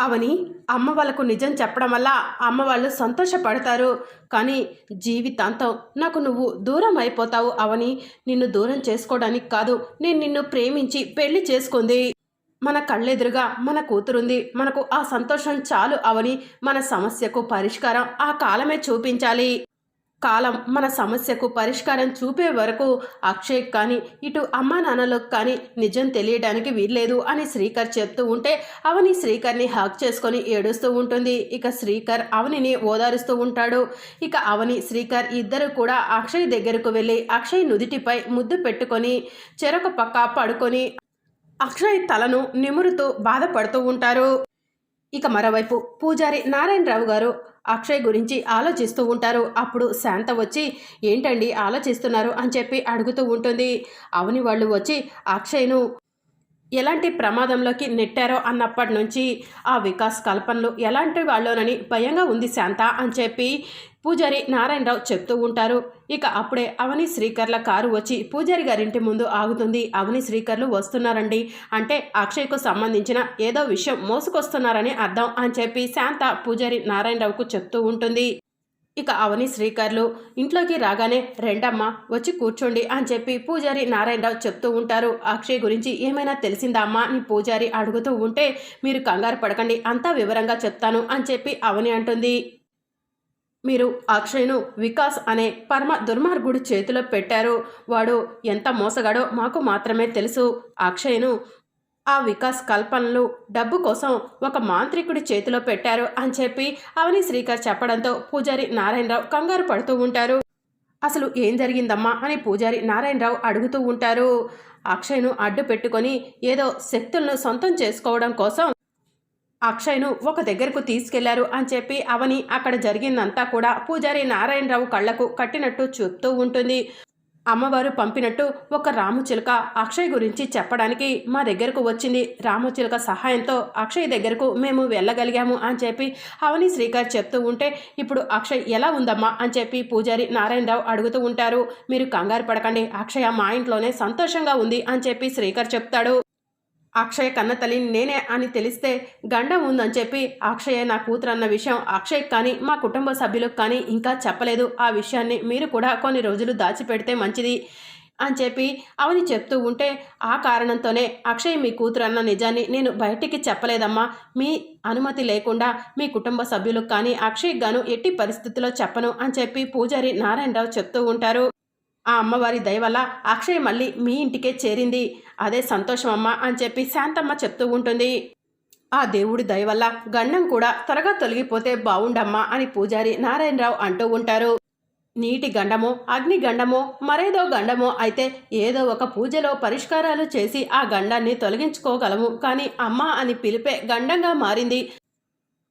అవని అమ్మ వాళ్ళకు నిజం చెప్పడం వల్ల అమ్మ వాళ్ళు సంతోషపడతారు. కానీ జీవితాంతం నాకు నువ్వు దూరం అయిపోతావు అవని. నిన్ను దూరం చేసుకోవడానికి కాదు నేను నిన్ను ప్రేమించి పెళ్ళి చేసుకుంది. మన కళ్ళెదురుగా మన కూతురుంది. మనకు ఆ సంతోషం చాలు అవని. మన సమస్యకు పరిష్కారం ఆ కాలమే చూపించాలి. కాలం మన సమస్యకు పరిష్కారం చూపే వరకు అక్షయ్ కానీ ఇటు అమ్మా నాన్నలకు కానీ నిజం తెలియడానికి వీల్లేదు అని శ్రీకర్ చెప్తూ ఉంటే అవని శ్రీకర్ని హక్ చేసుకొని ఏడుస్తూ ఉంటుంది. ఇక శ్రీకర్ అవనిని ఓదారుస్తూ ఉంటాడు. ఇక అవని శ్రీకర్ ఇద్దరు కూడా అక్షయ్ దగ్గరకు వెళ్ళి అక్షయ్ నుదిటిపై ముద్దు పెట్టుకొని చెరొక పక్క పడుకొని అక్షయ్ తలను నిమురుతూ బాధపడుతూ ఉంటారు. ఇక మరోవైపు పూజారి నారాయణరావు గారు అక్షయ్ గురించి ఆలోచిస్తూ ఉంటారు. అప్పుడు శాంత వచ్చి ఏంటండి ఆలోచిస్తున్నారు? అని చెప్పి అడుగుతూ ఉంటుంది. అవని వాళ్ళు వచ్చి అక్షయ్ను ఎలాంటి ప్రమాదంలోకి నెట్టారో అన్నప్పటి నుంచి ఆ వికాస్ కల్పనలు ఎలాంటి వాళ్ళోనని భయంగా ఉంది శాంత అని చెప్పి పూజారి నారాయణరావు చెప్తూ ఉంటారు. ఇక అప్పుడే అవని శ్రీకర్ల కారు వచ్చి పూజారి గారింటి ముందు ఆగుతుంది. అవని శ్రీకర్లు వస్తున్నారండి. అంటే అక్షయ్కు సంబంధించిన ఏదో విషయం మోసుకొస్తున్నారని అర్థం అని చెప్పి శాంత పూజారి నారాయణరావుకు చెప్తూ ఉంటుంది. ఇక అవని శ్రీకర్లు ఇంట్లోకి రాగానే రెండమ్మ వచ్చి కూర్చోండి అని చెప్పి పూజారి నారాయణరావు చెప్తూ ఉంటారు. అక్షయ్ గురించి ఏమైనా తెలిసిందా అమ్మా? అని పూజారి అడుగుతూ ఉంటే మీరు కంగారు పడకండి అంతా వివరంగా చెప్తాను అని చెప్పి అవని అంటుంది. మీరు అక్షయ్ను వికాస్ అనే పరమ దుర్మార్గుడు చేతిలో పెట్టారు. వాడు ఎంత మోసగాడో మాకు మాత్రమే తెలుసు. అక్షయ్ను ఆ వికాస్ కల్పనలు డబ్బు కోసం ఒక మాంత్రికుడి చేతిలో పెట్టారు అని చెప్పి అవని శ్రీకర్ చెప్పడంతో పూజారి నారాయణరావు కంగారు పడుతూ ఉంటారు. అసలు ఏం జరిగిందమ్మా అని పూజారి నారాయణరావు అడుగుతూ ఉంటారు. అక్షయ్ను అడ్డు పెట్టుకొని ఏదో శక్తులను సొంతం చేసుకోవడం కోసం అక్షయ్ను ఒక దగ్గరకు తీసుకెళ్ళారు అని చెప్పి అవని అక్కడ జరిగిందంతా కూడా పూజారి నారాయణరావు కళ్ళకు కట్టినట్టు చూపుతూ ఉంటుంది. అమ్మవారు పంపినట్టు ఒక రామచిలుక అక్షయ్ గురించి చెప్పడానికి మా దగ్గరకు వచ్చింది. రామచిలుక సహాయంతో అక్షయ్ దగ్గరకు మేము వెళ్ళగలిగాము అని చెప్పి అవని శ్రీకర్ చెప్తూ ఉంటే ఇప్పుడు అక్షయ్ ఎలా ఉందమ్మా? అని చెప్పి పూజారి నారాయణరావు అడుగుతూ ఉంటారు. మీరు కంగారు పడకండి. అక్షయ మా ఇంట్లోనే సంతోషంగా ఉంది అని చెప్పి శ్రీకర్ చెప్తాడు. అక్షయ్ కన్నతల్లి నేనే అని తెలిస్తే గండం ఉందని చెప్పి అక్షయ్ నా కూతురు అన్న విషయం అక్షయ్ కానీ మా కుటుంబ సభ్యులకు కానీ ఇంకా చెప్పలేదు. ఆ విషయాన్ని మీరు కూడా కొన్ని రోజులు దాచిపెడితే మంచిది అని చెప్పి అవని చెప్తూ ఉంటే ఆ కారణంతోనే అక్షయ్ మీ కూతురు అన్న నిజాన్ని నేను బయటికి చెప్పలేదమ్మా. మీ అనుమతి లేకుండా మీ కుటుంబ సభ్యులకు కానీ అక్షయ్ గాను ఎట్టి పరిస్థితిలో చెప్పను అని చెప్పి పూజారి నారాయణరావు చెప్తూ ఉంటారు. ఆ అమ్మవారి దయ వల్ల అక్షయ్ మళ్ళీ మీ ఇంటికే చేరింది. అదే సంతోషం అమ్మ అని చెప్పి శాంతమ్మ చెప్తూ ఉంటుంది. ఆ దేవుడి దయ వల్ల గండం కూడా త్వరగా తొలగిపోతే బావుండమ్మా అని పూజారి నారాయణరావు అంటూ ఉంటారు. నీటి గండమో అగ్ని గండమో మరేదో గండమో అయితే ఏదో ఒక పూజలో పరిష్కారాలు చేసి ఆ గండాన్ని తొలగించుకోగలము. కానీ అమ్మ అని పిలిపే గండంగా మారింది.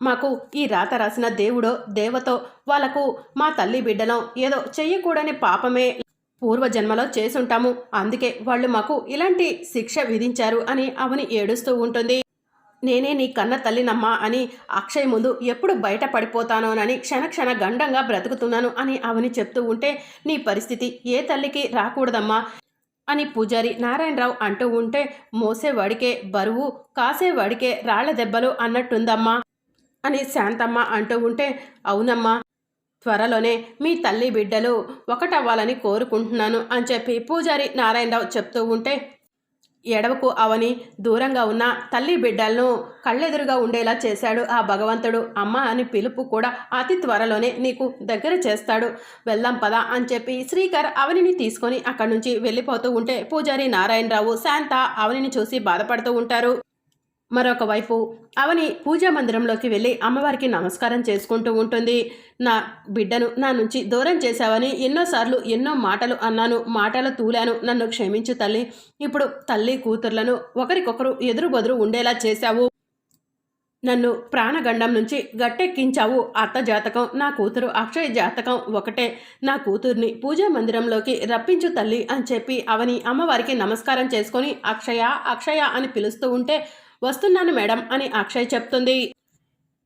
మాకు ఈ రాత రాసిన దేవుడో దేవతో వాళ్ళకు మా తల్లి బిడ్డలం ఏదో చెయ్యకూడని పాపమే. పూర్వజన్మలో చేసుంటాము. అందుకే వాళ్ళు మాకు ఇలాంటి శిక్ష విధించారు అని అవని ఏడుస్తూ ఉంటుంది. నేనే నీ కన్న తల్లినమ్మా అని అక్షయ్ ముందు ఎప్పుడు బయట పడిపోతానోనని క్షణక్షణ గండంగా బ్రతుకుతున్నాను అని అవని చెప్తూ ఉంటే నీ పరిస్థితి ఏ తల్లికి రాకూడదమ్మా అని పూజారి నారాయణరావు అంటూ ఉంటే మోసేవాడికే బరువు కాసేవాడికే రాళ్ళ దెబ్బలు అన్నట్టుందమ్మా అని శాంతమ్మ అంటూ ఉంటే అవునమ్మా. త్వరలోనే మీ తల్లి బిడ్డలు ఒకటవ్వాలని కోరుకుంటున్నాను అని చెప్పి పూజారి నారాయణరావు చెప్తూ ఉంటే ఎడవకు అవని దూరంగా ఉన్న తల్లి బిడ్డలను కళ్ళెదురుగా ఉండేలా చేశాడు ఆ భగవంతుడు. అమ్మ అని పిలుపు కూడా అతి త్వరలోనే నీకు దగ్గర చేస్తాడు. వెళ్దాం పదా అని చెప్పి శ్రీకర్ అవనిని తీసుకొని అక్కడి నుంచి వెళ్ళిపోతూ ఉంటే పూజారి నారాయణరావు శాంత అవనిని చూసి బాధపడుతూ ఉంటారు. మరొక వైపు అవని పూజా మందిరంలోకి వెళ్ళి అమ్మవారికి నమస్కారం చేసుకుంటూ ఉంటుంది. నా బిడ్డను నా నుంచి దూరం చేశావని ఎన్నోసార్లు ఎన్నో మాటలు అన్నాను మాటలు తూలాను నన్ను క్షమించు తల్లి. ఇప్పుడు తల్లి కూతుర్లను ఒకరికొకరు ఎదురు బదురు ఉండేలా చేశావు. నన్ను ప్రాణగండం నుంచి గట్టెక్కించావు. అత్త జాతకం నా కూతురు అక్షయ జాతకం ఒకటే. నా కూతుర్ని పూజా మందిరంలోకి రప్పించు తల్లి అని చెప్పి అవని అమ్మవారికి నమస్కారం చేసుకొని అక్షయ అక్షయ అని పిలుస్తూ ఉంటే వస్తున్నాను మేడం అని అక్షయ్ చెప్తుంది.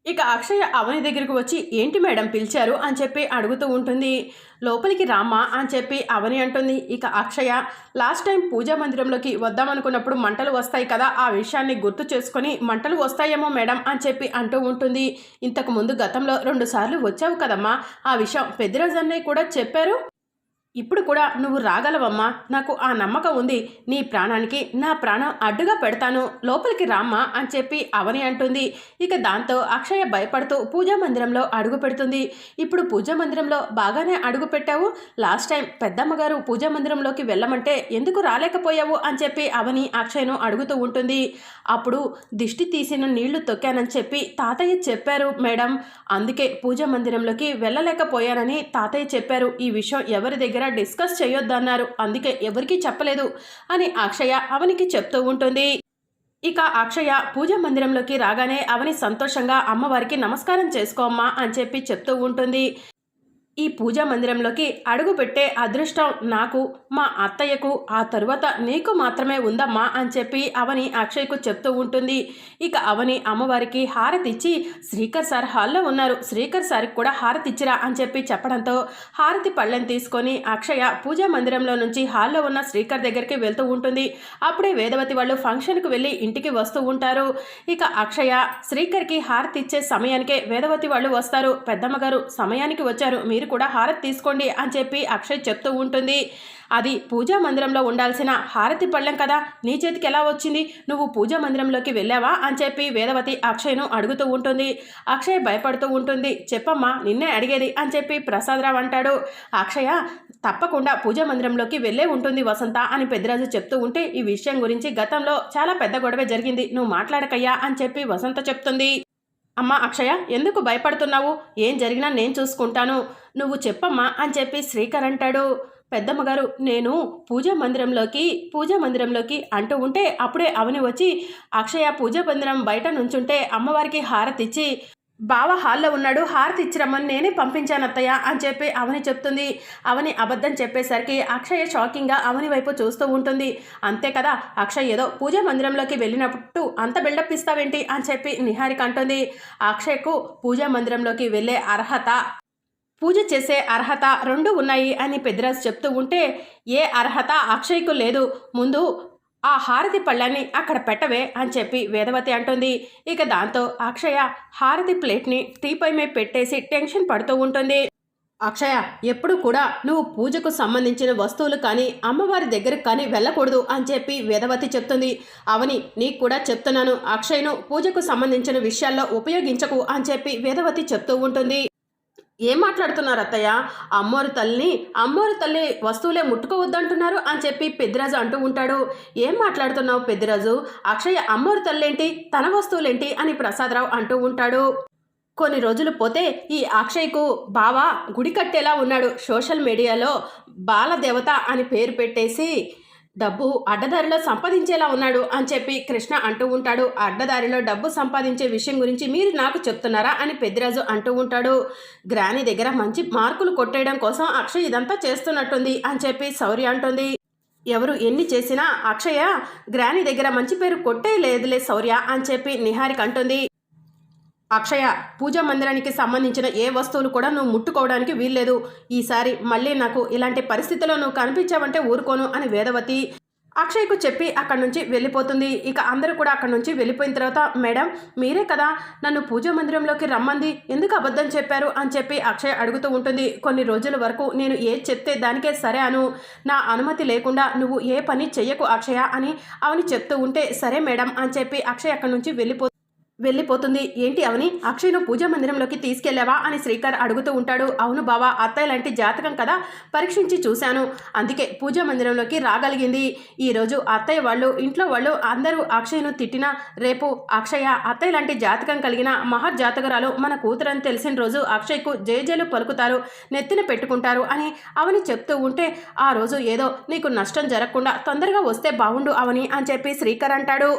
ఇక అక్షయ అవని దగ్గరికి వచ్చి ఏంటి మేడం పిలిచారు? అని చెప్పి అడుగుతూ ఉంటుంది. లోపలికి రామ్మా అని చెప్పి అవని అంటుంది. ఇక అక్షయ లాస్ట్ టైం పూజా మందిరంలోకి వద్దామనుకున్నప్పుడు మంటలు వస్తాయి కదా ఆ విషయాన్ని గుర్తు చేసుకొని మంటలు వస్తాయేమో మేడం అని చెప్పి అంటూ ఉంటుంది. ఇంతకు ముందు గతంలో రెండు సార్లు వచ్చావు కదమ్మా ఆ విషయం పెద్దిరాజు అన్నయ్య కూడా చెప్పారు? ఇప్పుడు కూడా నువ్వు రాగలవమ్మా. నాకు ఆ నమ్మకం ఉంది. నీ ప్రాణానికి నా ప్రాణం అడ్డుగా పెడతాను. లోపలికి రామ్మా అని చెప్పి అవని అంటుంది. ఇక దాంతో అక్షయ భయపడుతూ పూజా మందిరంలో అడుగు పెడుతుంది. ఇప్పుడు పూజా మందిరంలో బాగానే అడుగు పెట్టావు. లాస్ట్ టైం పెద్దమ్మగారు పూజా మందిరంలోకి వెళ్ళమంటే ఎందుకు రాలేకపోయావు అని చెప్పి అవని అక్షయను అడుగుతూ ఉంటుంది. అప్పుడు దిష్టి తీసిన నీళ్ళు తొక్కానని చెప్పి తాతయ్య చెప్పారు మేడం. అందుకే పూజా మందిరంలోకి వెళ్ళలేకపోయానని తాతయ్య చెప్పారు. ఈ విషయం ఎవరి దగ్గర డిస్కస్ చేయొద్దన్నారు. అందుకే ఎవరికీ చెప్పలేదు అని అక్షయ అవనికి చెప్తూ ఉంటుంది. ఇక అక్షయ పూజ మందిరంలోకి రాగానే అవని సంతోషంగా అమ్మవారికి నమస్కారం చేసుకోమ్మా అని చెప్పి చెప్తూ ఉంటుంది. ఈ పూజా మందిరంలోకి అడుగు పెట్టే అదృష్టం నాకు మా అత్తయ్యకు ఆ తరువాత నీకు మాత్రమే ఉందమ్మా అని చెప్పి అవని అక్షయ్కు చెప్తూ ఉంటుంది. ఇక అవని అమ్మవారికి హారతి ఇచ్చి శ్రీకర్ సార్ హాల్లో ఉన్నారు. శ్రీకర్ సార్కి కూడా హారతి ఇచ్చిరా అని చెప్పి చెప్పడంతో హారతి పళ్ళెం తీసుకొని అక్షయ పూజా మందిరంలో నుంచి హాల్లో ఉన్న శ్రీకర్ దగ్గరికి వెళ్తూ ఉంటుంది. అప్పుడే వేదవతి వాళ్ళు ఫంక్షన్కి వెళ్ళి ఇంటికి వస్తూ ఉంటారు. ఇక అక్షయ శ్రీకర్కి హారతి ఇచ్చే సమయానికే వేదవతి వాళ్ళు వస్తారు. పెద్దమ్మగారు సమయానికి వచ్చారు. మీరు మీరు కూడా హారతి తీసుకోండి అని చెప్పి అక్షయ్ చెప్తూ ఉంటుంది. అది పూజా మందిరంలో ఉండాల్సిన హారతి పళ్ళెం కదా? నీ చేతికి ఎలా వచ్చింది? నువ్వు పూజా మందిరంలోకి వెళ్ళావా? అని చెప్పి వేదవతి అక్షయ్ను అడుగుతూ ఉంటుంది. అక్షయ్ భయపడుతూ ఉంటుంది. చెప్పమ్మా నిన్నే అడిగేది అని చెప్పి ప్రసాదరావు అంటాడు. అక్షయ తప్పకుండా పూజా మందిరంలోకి వెళ్ళే ఉంటుంది వసంత అని పెద్దరాజు చెప్తూ ఉంటే ఈ విషయం గురించి గతంలో చాలా పెద్ద గొడవ జరిగింది. నువ్వు మాట్లాడకయ్యా అని చెప్పి వసంత చెప్తుంది. అమ్మ అక్షయ ఎందుకు భయపడుతున్నావు? ఏం జరిగినా నేను చూసుకుంటాను. నువ్వు చెప్పమ్మా అని చెప్పి శ్రీకర్ అంటాడు. పెద్దమ్మగారు నేను పూజా మందిరంలోకి పూజా మందిరంలోకి అంటూ ఉంటే అప్పుడే అవని వచ్చి అక్షయ పూజా మందిరం బయట నుంచుంటే అమ్మవారికి హారతిచ్చి బావ హాల్లో ఉన్నాడు. హారతి ఇచ్చిరమ్మని నేనే పంపించాను అత్తయ్య అని చెప్పి అవని చెప్తుంది. అవని అబద్ధం చెప్పేసరికి అక్షయ షాకింగ్గా అవని వైపు చూస్తూ ఉంటుంది. అంతే కదా అక్షయ్ ఏదో పూజా మందిరంలోకి వెళ్ళినప్పుడు అంత బిల్డప్ ఇస్తావేంటి అని చెప్పి నిహారిక అంటుంది. అక్షయ్కు పూజా మందిరంలోకి వెళ్ళే అర్హత పూజ చేసే అర్హత రెండు ఉన్నాయి అని పెద్దరాజు చెప్తూ ఉంటే ఏ అర్హత అక్షయ్కు లేదు. ముందు ఆ హారతి పళ్ళాన్ని అక్కడ పెట్టవే అని చెప్పి వేదవతి అంటుంది. ఇక దాంతో అక్షయ హారతి ప్లేట్ని టీపై మీద పెట్టేసి టెన్షన్ పడుతూ ఉంటుంది. అక్షయ ఎప్పుడు కూడా నువ్వు పూజకు సంబంధించిన వస్తువులు కానీ అమ్మవారి దగ్గరకు కానీ వెళ్ళకూడదు అని చెప్పి వేదవతి చెప్తుంది. అవని నీకు కూడా చెప్తున్నాను. అక్షయ్ను పూజకు సంబంధించిన విషయాల్లో ఉపయోగించకు అని చెప్పి వేదవతి చెప్తూ ఉంటుంది. ఏం మాట్లాడుతున్నారు అత్తయ్య? అమ్మోరు తల్లిని అమ్మోరు తల్లి వస్తువులే ముట్టుకోవద్దంటున్నారు అని చెప్పి పెద్దిరాజు అంటూ ఉంటాడు. ఏం మాట్లాడుతున్నావు పెద్దిరాజు? అక్షయ అమ్మోరు తల్లేంటి? తన వస్తువులేంటి? అని ప్రసాదరావు అంటూ ఉంటాడు. కొన్ని రోజులు పోతే ఈ అక్షయ్కు బావ గుడి కట్టేలా ఉన్నాడు సోషల్ మీడియాలో బాలదేవత అని పేరు పెట్టేసి డబ్బు అడ్డదారిలో సంపాదించేలా ఉన్నాడు అని చెప్పి కృష్ణ అంటూ ఉంటాడు. అడ్డదారిలో డబ్బు సంపాదించే విషయం గురించి మీరు నాకు చెప్తున్నారా అని పెద్దిరాజు అంటూ ఉంటాడు. గ్రాని దగ్గర మంచి మార్కులు కొట్టేయడం కోసం అక్షయ్ ఇదంతా చేస్తున్నట్టుంది అని చెప్పి శౌర్య అంటుంది. ఎవరు ఎన్ని చేసినా అక్షయ గ్రాని దగ్గర మంచి పేరు కొట్టేయలేదులే శౌర్య అని చెప్పి నిహారిక అంటుంది. అక్షయ పూజా మందిరానికి సంబంధించిన ఏ వస్తువులు కూడా నువ్వు ముట్టుకోవడానికి వీల్లేదు. ఈసారి మళ్ళీ నాకు ఇలాంటి పరిస్థితిలో నువ్వు కనిపించావంటే ఊరుకోను అని వేదవతి అక్షయ్కు చెప్పి అక్కడి నుంచి వెళ్ళిపోతుంది. ఇక అందరూ కూడా అక్కడి నుంచి వెళ్ళిపోయిన తర్వాత మేడం మీరే కదా నన్ను పూజా మందిరంలోకి రమ్మంది. ఎందుకు అబద్ధం చెప్పారు? అని చెప్పి అక్షయ్ అడుగుతూ ఉంటుంది. కొన్ని రోజుల వరకు నేను ఏ చెప్తే దానికే సరే అను. నా అనుమతి లేకుండా నువ్వు ఏ పని చెయ్యకు అక్షయ అని అవని చెప్తూ ఉంటే సరే మేడం అని చెప్పి అక్షయ్ అక్కడి నుంచి వెళ్ళిపో వెళ్ళిపోతుంది. ఏంటి అవని? అక్షయ్ను పూజా మందిరంలోకి తీసుకెళ్ళావా అని శ్రీకర్ అడుగుతూ ఉంటాడు. అవును బావా అత్తయ్య లాంటి జాతకం కదా? పరీక్షించి చూశాను. అందుకే పూజా మందిరంలోకి రాగలిగింది. ఈరోజు అత్తయ్య వాళ్ళు ఇంట్లో వాళ్ళు అందరూ అక్షయ్ను తిట్టినా రేపు అక్షయ అత్తయ్య లాంటి జాతకం కలిగిన మహర్జాతకురాలు మన కూతురని తెలిసిన రోజు అక్షయ్కు జయజయలు పలుకుతారు నెత్తిన పెట్టుకుంటారు అని అవని చెప్తూ ఉంటే ఆ రోజు ఏదో నీకు నష్టం జరగకుండా తొందరగా వస్తే బాగుండు అవని అని చెప్పి శ్రీకర్ అంటాడు.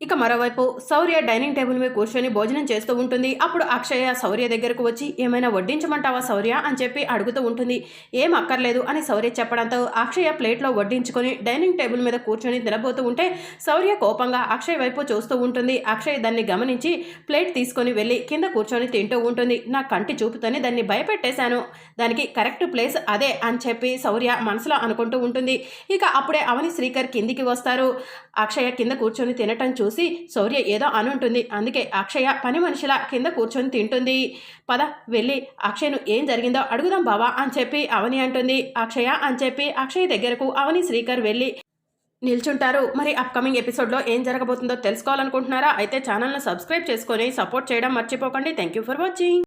ఇక మరోవైపు శౌర్య డైనింగ్ టేబుల్ మీద కూర్చొని భోజనం చేస్తూ ఉంటుంది. అప్పుడు అక్షయ శౌర్య దగ్గరకు వచ్చి ఏమైనా వడ్డించమంటావా శౌర్య? అని చెప్పి అడుగుతూ ఉంటుంది. ఏం అక్కర్లేదు అని శౌర్య చెప్పడంతో అక్షయ ప్లేట్లో వడ్డించుకొని డైనింగ్ టేబుల్ మీద కూర్చొని తినబోతూ ఉంటే శౌర్య కోపంగా అక్షయ్ వైపు చూస్తూ ఉంటుంది. అక్షయ్ దాన్ని గమనించి ప్లేట్ తీసుకొని వెళ్ళి కింద కూర్చొని తింటూ ఉంటుంది. నా కంటి చూపుతోనే దాన్ని భయపెట్టేశాను. దానికి కరెక్ట్ ప్లేస్ అదే అని చెప్పి శౌర్య మనసులో అనుకుంటూ ఉంటుంది. ఇక అప్పుడే అవని శ్రీకర్ కిందికి వస్తారు. అక్షయ కింద కూర్చొని తినటం చూసి శౌర్య ఏదో అనుంటుంది. అందుకే అక్షయ పని మనిషిలా కింద కూర్చొని తింటుంది. పద వెళ్ళి అక్షయ్ను ఏం జరిగిందో అడుగుదాం బావా అని చెప్పి అవని అంటుంది. అక్షయ అని చెప్పి అక్షయ్ దగ్గరకు అవని శ్రీకర్ వెళ్ళి నిల్చుంటారు. మరి అప్కమింగ్ ఎపిసోడ్లో ఏం జరగబోతుందో తెలుసుకోవాలనుకుంటున్నారా? అయితే ఛానల్ను సబ్స్క్రైబ్ చేసుకొని సపోర్ట్ చేయడం మర్చిపోకండి. Thank you for watching